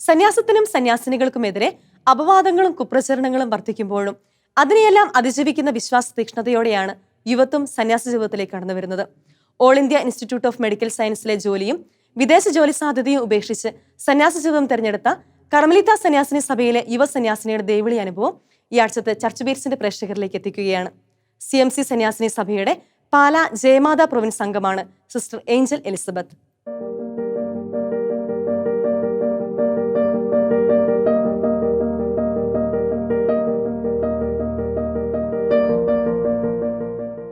സന്യാസത്തിനും സന്യാസിനികൾക്കുമെതിരെ അപവാദങ്ങളും കുപ്രചരണങ്ങളും വർദ്ധിക്കുമ്പോഴും അതിനെയെല്ലാം അതിജീവിക്കുന്ന വിശ്വാസ തീക്ഷ്ണതയോടെയാണ് യുവത്വം സന്യാസ ജീവിതത്തിലേക്ക് കടന്നു വരുന്നത്. All India institute of medical സയൻസിലെ ജോലിയും വിദേശ ജോലി സാധ്യതയും ഉപേക്ഷിച്ച് സന്യാസ ജീവിതം തിരഞ്ഞെടുത്ത കർമ്മലിത സന്യാസിനി സഭയിലെ യുവ സന്യാസിനിയുടെ ദേവിളി അനുഭവം ഈ ആഴ്ചത്തെ ചർച്ച് ബീറ്റ്സിന്റെ പ്രേക്ഷകരിലേക്ക് എത്തിക്കുകയാണ്. സി എം സി സന്യാസിനി സഭയുടെ പാല ജയമാത പ്രൊവിൻസ് അംഗമാണ് സിസ്റ്റർ ഏഞ്ചൽ എലിസബത്ത്.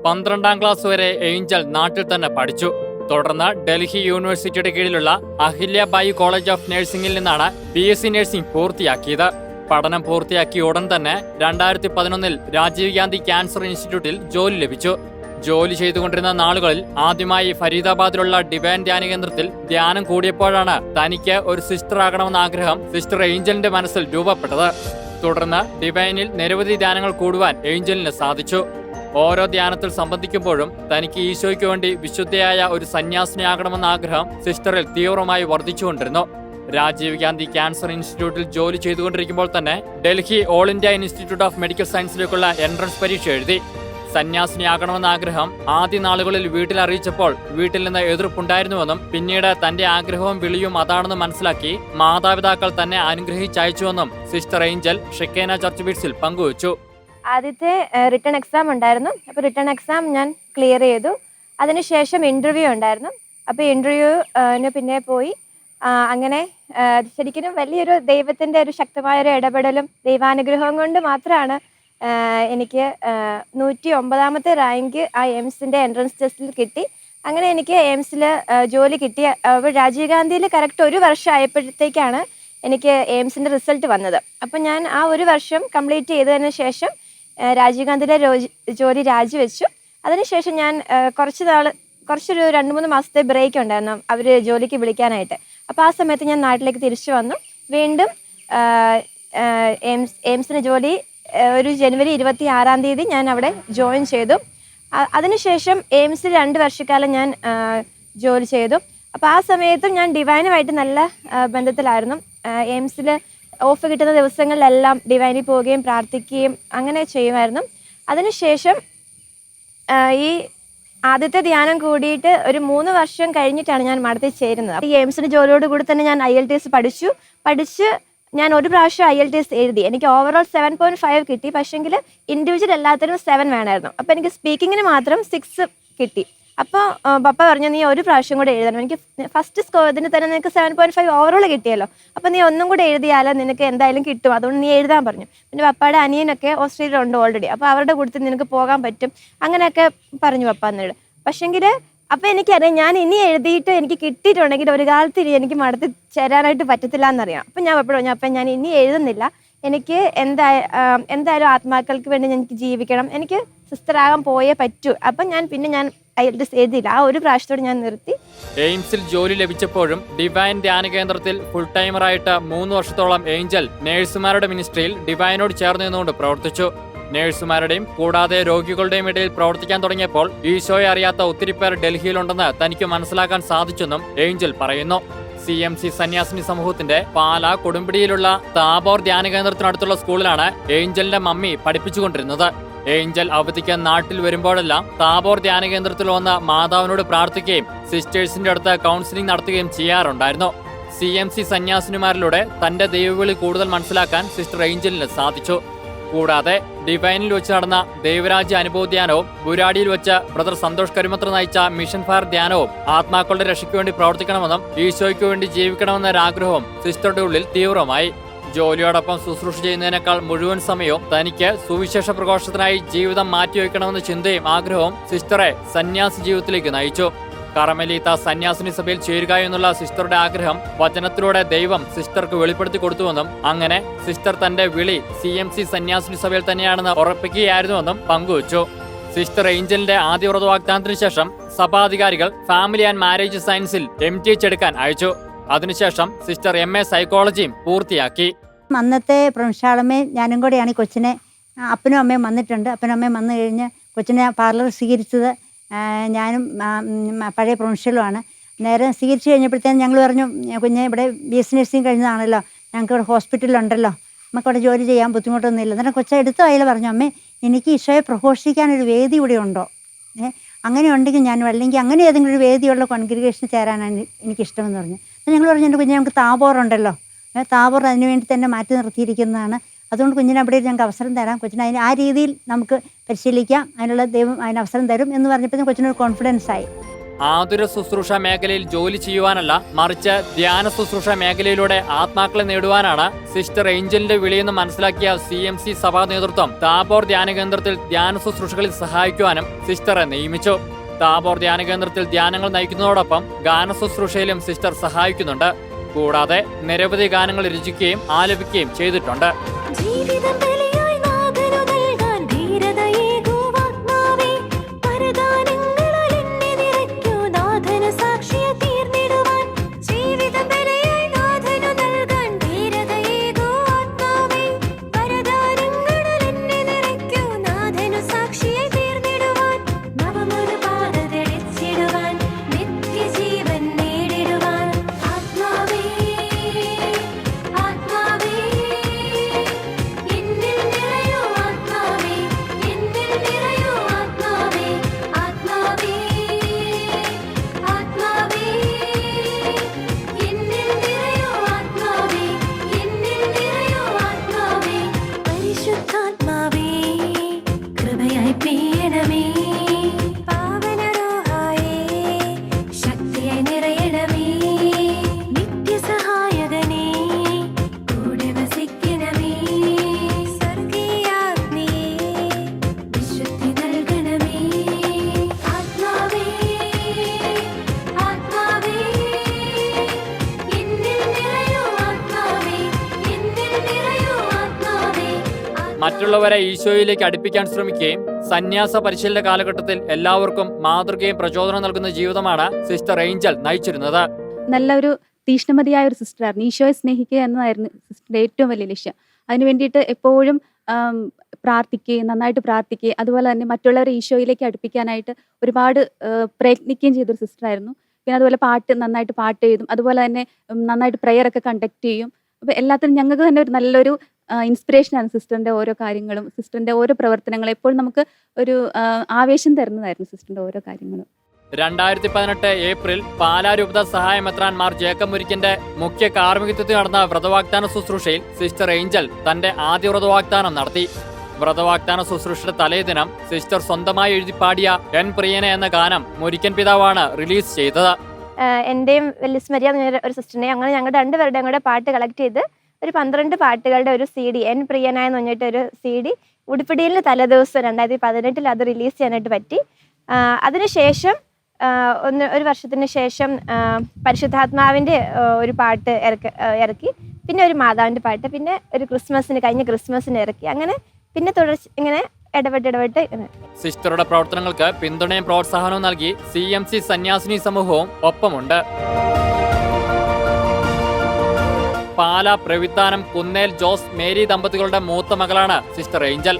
പന്ത്രണ്ടാം ക്ലാസ് വരെ ഏഞ്ചൽ നാട്ടിൽ തന്നെ പഠിച്ചു. തുടർന്ന് ഡൽഹി യൂണിവേഴ്സിറ്റിയുടെ കീഴിലുള്ള അഹില്യബായി കോളേജ് ഓഫ് നഴ്സിംഗിൽ നിന്നാണ് ബി എസ് സി നഴ്സിംഗ് പൂർത്തിയാക്കിയത്. പഠനം പൂർത്തിയാക്കിയ ഉടൻ തന്നെ രണ്ടായിരത്തി പതിനൊന്നിൽ രാജീവ് ഗാന്ധി ക്യാൻസർ ഇൻസ്റ്റിറ്റ്യൂട്ടിൽ ജോലി ലഭിച്ചു. ജോലി ചെയ്തുകൊണ്ടിരുന്ന നാളുകളിൽ ആദ്യമായി ഫരീദാബാദിലുള്ള ഡിവൈൻ ധ്യാന കേന്ദ്രത്തിൽ ധ്യാനം കൂടിയപ്പോഴാണ് തനിക്ക് ഒരു സിസ്റ്റർ ആകണമെന്ന ആഗ്രഹം സിസ്റ്റർ ഏഞ്ചലിന്റെ മനസ്സിൽ രൂപപ്പെട്ടത്. തുടർന്ന് ഡിവൈനിൽ നിരവധി ധ്യാനങ്ങൾ കൂടുവാൻ ഏഞ്ചലിന് സാധിച്ചു. ഓരോ ധ്യാനത്തിൽ സംബന്ധിക്കുമ്പോഴും തനിക്ക് ഈശോയ്ക്ക് വേണ്ടി വിശുദ്ധയായ ഒരു സന്യാസിനിയാകണമെന്ന ആഗ്രഹം സിസ്റ്ററിൽ തീവ്രമായി വർദ്ധിച്ചുകൊണ്ടിരുന്നു. രാജീവ് ഗാന്ധി ക്യാൻസർ ഇൻസ്റ്റിറ്റ്യൂട്ടിൽ ജോലി ചെയ്തുകൊണ്ടിരിക്കുമ്പോൾ തന്നെ Delhi all India institute of medical സയൻസിലേക്കുള്ള entrance പരീക്ഷ എഴുതി. സന്യാസിനിയാകണമെന്ന ആഗ്രഹം ആദ്യ നാളുകളിൽ വീട്ടിൽ അറിയിച്ചപ്പോൾ വീട്ടിൽ നിന്ന് എതിർപ്പുണ്ടായിരുന്നുവെന്നും പിന്നീട് തന്റെ ആഗ്രഹവും വിളിയും അതാണെന്ന് മനസ്സിലാക്കി മാതാപിതാക്കൾ തന്നെ അനുഗ്രഹിച്ചയച്ചുവെന്നും സിസ്റ്റർ ഏഞ്ചൽ ഷിക്കേന ചർച്ച് ബീറ്റ്സിൽ പങ്കുവച്ചു. ആദ്യത്തെ റിട്ടേൺ എക്സാം ഉണ്ടായിരുന്നു. അപ്പോൾ റിട്ടേൺ എക്സാം ഞാൻ ക്ലിയർ ചെയ്തു. അതിനുശേഷം ഇന്റർവ്യൂ ഉണ്ടായിരുന്നു. അപ്പോൾ ഇന്റർവ്യൂവിന് പിന്നെ പോയി. അങ്ങനെ ശരിക്കും വലിയൊരു ദൈവത്തിന്റെ ഒരു ശക്തമായ ഒരു ഇടപെടലും ദൈവാനുഗ്രഹവും കൊണ്ട് മാത്രമാണ് എനിക്ക് നൂറ്റി ഒമ്പതാമത്തെ റാങ്ക് ആ എയിംസിന്റെ എൻട്രൻസ് ടെസ്റ്റിൽ കിട്ടി. അങ്ങനെ എനിക്ക് എയിംസിൽ ജോലി കിട്ടിയ അപ്പോൾ രാജീവ് ഗാന്ധിയിൽ കറക്റ്റ് ഒരു വർഷം ആയപ്പോഴത്തേക്കാണ് എനിക്ക് എയിംസിന്റെ റിസൾട്ട് വന്നത്. അപ്പം ഞാൻ ആ ഒരു വർഷം കംപ്ലീറ്റ് ചെയ്തതിന് ശേഷം രാജീവ് ഗാന്ധിയിലെ രോജി- ജോലി രാജിവെച്ചു. അതിനുശേഷം ഞാൻ കുറച്ച് നാൾ കുറച്ചൊരു രണ്ട് മൂന്ന് മാസത്തെ ബ്രേക്ക് ഉണ്ടായിരുന്നു അവർ ജോലിക്ക് വിളിക്കാനായിട്ട്. അപ്പോൾ ആ സമയത്ത് ഞാൻ നാട്ടിലേക്ക് തിരിച്ചു വന്നു. വീണ്ടും എയിംസ് എയിംസിന് ജോലി ഒരു ജനുവരി ഇരുപത്തി ആറാം തീയതി ഞാൻ അവിടെ ജോയിൻ ചെയ്തു. അതിനുശേഷം എയിംസിൽ രണ്ട് വർഷക്കാലം ഞാൻ ജോലി ചെയ്തു. അപ്പോൾ ആ സമയത്തും ഞാൻ ഡിവൈനുമായിട്ട് നല്ല ബന്ധത്തിലായിരുന്നു. എയിംസിൽ ഓഫ് കിട്ടുന്ന ദിവസങ്ങളിലെല്ലാം ഡിവൈനിൽ പോവുകയും പ്രാർത്ഥിക്കുകയും അങ്ങനെ ചെയ്യുമായിരുന്നു. അതിനുശേഷം ഈ ആദ്യത്തെ ധ്യാനം കൂടിയിട്ട് ഒരു മൂന്ന് വർഷം കഴിഞ്ഞിട്ടാണ് ഞാൻ മഠത്തിൽ ചേരുന്നത്. ഈ എയിംസിന് ജോലിയോട് കൂടി തന്നെ ഞാൻ ഐ എൽ ടി എസ് പഠിച്ചു. പഠിച്ച് ഞാൻ ഒരു പ്രാവശ്യം ഐ എൽ ടി എസ് എഴുതി. എനിക്ക് ഓവറോൾ സെവൻ പോയിന്റ് ഫൈവ് കിട്ടി. പക്ഷേങ്കിൽ ഇൻഡിവിജ്വൽ എല്ലാത്തിനും സെവൻ വേണമായിരുന്നു. അപ്പോൾ എനിക്ക് സ്പീക്കിങ്ങിന് മാത്രം സിക്സ് കിട്ടി. അപ്പോൾ പപ്പ പറഞ്ഞു നീ ഒരു പ്രാവശ്യം കൂടെ എഴുതണം. എനിക്ക് ഫസ്റ്റ് സ്കോർ ഇതിന് തന്നെ നിനക്ക് സെവൻ പോയിന്റ് ഫൈവ് ഓവറോൾ കിട്ടിയല്ലോ. അപ്പോൾ നീ ഒന്നും കൂടെ എഴുതിയാലോ നിനക്ക് എന്തായാലും കിട്ടും. അതുകൊണ്ട് നീ എഴുതാൻ പറഞ്ഞു. പിന്നെ പപ്പയുടെ അനിയനൊക്കെ ഓസ്ട്രേലിയ ഉണ്ട് ഓൾറെഡി അപ്പോൾ അവരുടെ കൂട്ടത്തിൽ നിനക്ക് പോകാൻ പറ്റും. അങ്ങനെയൊക്കെ പറഞ്ഞു പപ്പ എന്നോട്. പക്ഷെങ്കിൽ അപ്പം എനിക്കറിയാം ഞാൻ ഇനി എഴുതിയിട്ട് എനിക്ക് കിട്ടിയിട്ടുണ്ടെങ്കിൽ ഒരു കാലത്ത് ഇനി എനിക്ക് മടത്തി ചേരാനായിട്ട് പറ്റത്തില്ല എന്നറിയാം അപ്പം ഞാൻ എപ്പോഴും പറഞ്ഞു അപ്പം ഞാൻ ഇനി എഴുതുന്നില്ല. എനിക്ക് എന്താ എന്തായാലും ആത്മാക്കൾക്ക് വേണ്ടി എനിക്ക് ജീവിക്കണം. എനിക്ക് സിസ്റ്ററാകാൻ പോയേ പറ്റൂ. അപ്പം ഞാൻ പിന്നെ ഞാൻ ഐ സ്റ്റേജിൽ ആ ഒരു പ്രാവശ്യത്തോട് ഞാൻ നിർത്തി. എയിംസിൽ ജോലി ലഭിച്ചപ്പോഴും ഡിവൈൻ ധ്യാന കേന്ദ്രത്തിൽ ഫുൾ ടൈമറായിട്ട് മൂന്ന് വർഷത്തോളം ഏഞ്ചൽ നേഴ്സുമാരുടെ മിനിസ്ട്രിയിൽ ഡിവൈനോട് ചേർന്ന് നിന്നുകൊണ്ട് പ്രവർത്തിച്ചു. നേഴ്സുമാരുടെയും കൂടാതെ രോഗികളുടെയും ഇടയിൽ പ്രവർത്തിക്കാൻ തുടങ്ങിയപ്പോൾ ഈശോയെ അറിയാത്ത ഒത്തിരി പേർ ഡൽഹിയിലുണ്ടെന്ന് തനിക്ക് മനസ്സിലാക്കാൻ സാധിച്ചെന്നും ഏഞ്ചൽ പറയുന്നു. സി എം സി സന്യാസിനി സമൂഹത്തിന്റെ പാല കൊടുമ്പിടിയിലുള്ള താബോർ ധ്യാന കേന്ദ്രത്തിനടുത്തുള്ള സ്കൂളിലാണ് ഏഞ്ചലിന്റെ മമ്മി പഠിപ്പിച്ചുകൊണ്ടിരുന്നത്. ഏഞ്ചൽ അവധിക്ക് നാട്ടിൽ വരുമ്പോഴെല്ലാം താബോർ ധ്യാന കേന്ദ്രത്തിൽ വന്ന് മാതാവിനോട് പ്രാർത്ഥിക്കുകയും സിസ്റ്റേഴ്സിന്റെ അടുത്ത് കൗൺസിലിംഗ് നടത്തുകയും ചെയ്യാറുണ്ടായിരുന്നു. സി എം സി സന്യാസിനിമാരിലൂടെ തന്റെ ദൈവവിളി കൂടുതൽ മനസ്സിലാക്കാൻ സിസ്റ്റർ ഏഞ്ചലിന് സാധിച്ചു. കൂടാതെ ഡിവൈനിൽ വെച്ച് നടന്ന ദൈവരാജ്യ അനുഭവ ധ്യാനവും ബുരാടിയിൽ വെച്ച് ബ്രദർ സന്തോഷ് കരിമത്ര നയിച്ച മിഷൻ ഫയർ ധ്യാനവും ആത്മാക്കളുടെ രക്ഷയ്ക്ക് വേണ്ടി പ്രവർത്തിക്കണമെന്നും ഈശോയ്ക്ക് വേണ്ടി ജീവിക്കണമെന്ന ഒരാഗ്രഹവും സിസ്റ്ററുടെ ഉള്ളിൽ തീവ്രമായി ജോലിയോടൊപ്പം ശുശ്രൂഷ ചെയ്യുന്നതിനേക്കാൾ മുഴുവൻ സമയവും തനിക്ക് സുവിശേഷ പ്രഘോഷത്തിനായി ജീവിതം മാറ്റിവെക്കണമെന്ന ചിന്തയും ആഗ്രഹവും സിസ്റ്ററെ സന്യാസി ജീവിതത്തിലേക്ക് നയിച്ചു. കറമലീത്ത സന്യാസിനി സഭയിൽ ചേരുക എന്നുള്ള സിസ്റ്ററുടെ ആഗ്രഹം വചനത്തിലൂടെ ദൈവം സിസ്റ്റർക്ക് വെളിപ്പെടുത്തി കൊടുത്തുവെന്നും അങ്ങനെ സിസ്റ്റർ തന്റെ വിളി സി എം സി സന്യാസിനി സഭയിൽ തന്നെയാണെന്ന് ഉറപ്പിക്കുകയായിരുന്നുവെന്നും പങ്കുവച്ചു. സിസ്റ്റർ ഏഞ്ചലിന്റെ ആദ്യ വ്രത വാഗ്ദാനത്തിന് ശേഷം സഭാധികാരികൾ ഫാമിലി ആൻഡ് മാരേജ് സയൻസിൽ എം ടി എച്ച് എടുക്കാൻ അയച്ചു. അതിനുശേഷം സിസ്റ്റർ എം എ സൈക്കോളജിയും പൂർത്തിയാക്കി. അന്നത്തെ പ്രംശാളമ്മയും ഞാനും കൂടെയാണ് ഈ കൊച്ചിനെ അപ്പനും അമ്മയും വന്നിട്ടുണ്ട്. അപ്പനും അമ്മയും വന്നു കഴിഞ്ഞ് കൊച്ചിനെ പാർലർ സ്വീകരിച്ചത് ഞാനും പഴയ പ്രൊൻഷ്യലുമാണ് നേരെ സ്വീകരിച്ചു കഴിഞ്ഞപ്പോഴത്തേനും ഞങ്ങൾ പറഞ്ഞു "ഞാൻ കുഞ്ഞെ ഇവിടെ ബി എസ് നഴ്സിംഗ് കഴിഞ്ഞതാണല്ലോ ഞങ്ങൾക്ക് ഇവിടെ ഹോസ്പിറ്റലുണ്ടല്ലോ നമുക്ക് അവിടെ ജോലി ചെയ്യാൻ ബുദ്ധിമുട്ടൊന്നുമില്ല. എന്നിട്ട് കൊച്ച എടുത്ത കയ്യിൽ പറഞ്ഞു അമ്മേ എനിക്ക് ഈശോയെ പ്രഘോഷിക്കാനൊരു വേദി ഇവിടെ ഉണ്ടോ? ഏ അങ്ങനെ ഉണ്ടെങ്കിൽ ഞാൻ അല്ലെങ്കിൽ അങ്ങനെ ഏതെങ്കിലും ഒരു വേദിയുള്ള കോൺഗ്രിഗേഷൻ ചേരാനാണ് എനിക്കിഷ്ടമെന്ന് പറഞ്ഞു. ഞങ്ങൾ പറഞ്ഞു എന്റെ കുഞ്ഞ് നമുക്ക് താബോറുണ്ടല്ലോ ഏ, താബോർ അതിനു വേണ്ടി തന്നെ മാറ്റി നിർത്തിയിരിക്കുന്നതാണ്. അതുകൊണ്ട് കുഞ്ഞിന് അവിടെ ഞങ്ങൾക്ക് അവസരം തരാം. കൊച്ചിന് അതിന് ആ രീതിയിൽ നമുക്ക് പരിശീലിക്കാം. അതിനുള്ള ദൈവം അതിന് അവസരം തരും എന്ന് പറഞ്ഞപ്പോൾ കൊച്ചിനൊരു കോൺഫിഡൻസ് ആയി. ആതുര ശുശ്രൂഷ മേഖലയിൽ ജോലി ചെയ്യുവാനല്ല മറിച്ച് ധ്യാന ശുശ്രൂഷ മേഖലയിലൂടെ ആത്മാക്കളെ നേടുവാനാണ് സിസ്റ്റർ ഏഞ്ചലിന്റെ വിളിയെന്ന് മനസ്സിലാക്കിയ സി എം സി സഭാ നേതൃത്വം താബോർ ധ്യാന കേന്ദ്രത്തിൽ ധ്യാന ശുശ്രൂഷകളിൽ സഹായിക്കുവാനും സിസ്റ്ററെ നിയമിച്ചു. താബോർ ധ്യാന കേന്ദ്രത്തിൽ ധ്യാനങ്ങൾ നയിക്കുന്നതോടൊപ്പം ഗാന ശുശ്രൂഷയിലും സിസ്റ്റർ സഹായിക്കുന്നുണ്ട്. കൂടാതെ നിരവധി ഗാനങ്ങൾ രചിക്കുകയും ആലപിക്കുകയും ചെയ്തിട്ടുണ്ട്. മറ്റുള്ളവരെ ഈശോയിലേക്ക് അടുപ്പിക്കാൻ ശ്രമിക്കുകയും സന്യാസ പരിശീലന കാലഘട്ടത്തിൽ എല്ലാവർക്കും മാതൃകയും പ്രചോദനം നൽകുന്ന ജീവിതമാണ് സിസ്റ്റർ ഏഞ്ചൽ നയിച്ചിരുന്നത്. നല്ലൊരു തീഷ്ണമതിയായ ഒരു സിസ്റ്ററായിരുന്നു. ഈശോയെ സ്നേഹിക്കുക എന്നതായിരുന്നു സിസ്റ്ററിന്റെ ഏറ്റവും വലിയ ലക്ഷ്യം. അതിന് വേണ്ടിയിട്ട് എപ്പോഴും പ്രാർത്ഥിക്കുകയും നന്നായിട്ട് പ്രാർത്ഥിക്കുകയും അതുപോലെ തന്നെ മറ്റുള്ളവരെ ഈശോയിലേക്ക് അടുപ്പിക്കാനായിട്ട് ഒരുപാട് പ്രയത്നിക്കുകയും ചെയ്തൊരു സിസ്റ്ററായിരുന്നു. പിന്നെ അതുപോലെ പാട്ട് നന്നായിട്ട് പാട്ട് എഴുതും അതുപോലെ തന്നെ നന്നായിട്ട് പ്രെയർ ഒക്കെ കണ്ടക്ട് ചെയ്യും. അപ്പോൾ എല്ലാത്തിനും ഞങ്ങൾക്ക് തന്നെ ഒരു നല്ലൊരു ഇൻസ്പിറേഷനാണ് സിസ്റ്ററിന്റെ ഓരോ കാര്യങ്ങളും. സിസ്റ്ററിന്റെ ഓരോ പ്രവർത്തനങ്ങളും. എപ്പോഴും നമുക്ക് ഒരു ആവേശം തരുന്നതായിരുന്നു സിസ്റ്ററിന്റെ ഓരോ കാര്യങ്ങളും. രണ്ടായിരത്തി പതിനെട്ട് ഏപ്രിൽ പാലാ രൂപത സഹായ മാർ ജേക്കബ് മുരിക്കന്റെ മുഖ്യ കാർമ്മികത്വത്തിൽ നടന്ന വ്രതവാഗ്ദാന ശുശ്രൂഷയിൽ സിസ്റ്റർ ഏഞ്ചൽ തന്റെ ആദ്യ വ്രതവാഗ്ദാനം നടത്തി. വ്രതവാഗ്ദാന ശുശ്രൂഷയുടെ തലേദിനം സിസ്റ്റർ സ്വന്തമായി എഴുതി പാടിയ എൻ പ്രിയനെ എന്ന ഗാനം മുരിക്കൻ പിതാവാണ് റിലീസ് ചെയ്തത്. എന്റെയും വെല്ലിസ് മരിയ എന്ന് പറഞ്ഞ ഒരു സിസ്റ്ററിനെ അങ്ങനെ ഞങ്ങൾ രണ്ടുപേരുടെയും കൂടെ പാട്ട് കളക്ട് ചെയ്ത് ഒരു പന്ത്രണ്ട് പാട്ടുകളുടെ ഒരു സി ഡി എൻ പ്രിയനായ എന്ന് പറഞ്ഞിട്ട് ഒരു സി ഡി ഉടുപ്പിടിയിലെ തലേദിവസം രണ്ടായിരത്തി പതിനെട്ടിൽ അത് റിലീസ് ചെയ്യാനായിട്ട് പറ്റി. അതിനുശേഷം ഒന്ന് ഒരു വർഷത്തിന് ശേഷം പരിശുദ്ധാത്മാവിന്റെ ഒരു പാട്ട് ഇറക്കി ഇറക്കി. പിന്നെ ഒരു മാതാവിന്റെ പാട്ട് പിന്നെ ഒരു ക്രിസ്മസിന് കഴിഞ്ഞ ക്രിസ്മസിന് ഇറക്കി. അങ്ങനെ പിന്നെ തുടർച്ച ഇങ്ങനെ ഇടപെട്ട് ഇടപെട്ട് സിസ്റ്ററുടെ പ്രവർത്തനങ്ങൾക്ക് പിന്തുണയും പ്രോത്സാഹനവും നൽകി സി എം സി സന്യാസിനി സമൂഹവും ഒപ്പമുണ്ട്. പാല പ്രവിത്താനം കുന്നേൽ ജോസ് മേരി ദമ്പതികളുടെ മൂത്ത മകളാണ് സിസ്റ്റർ ഏഞ്ചൽ.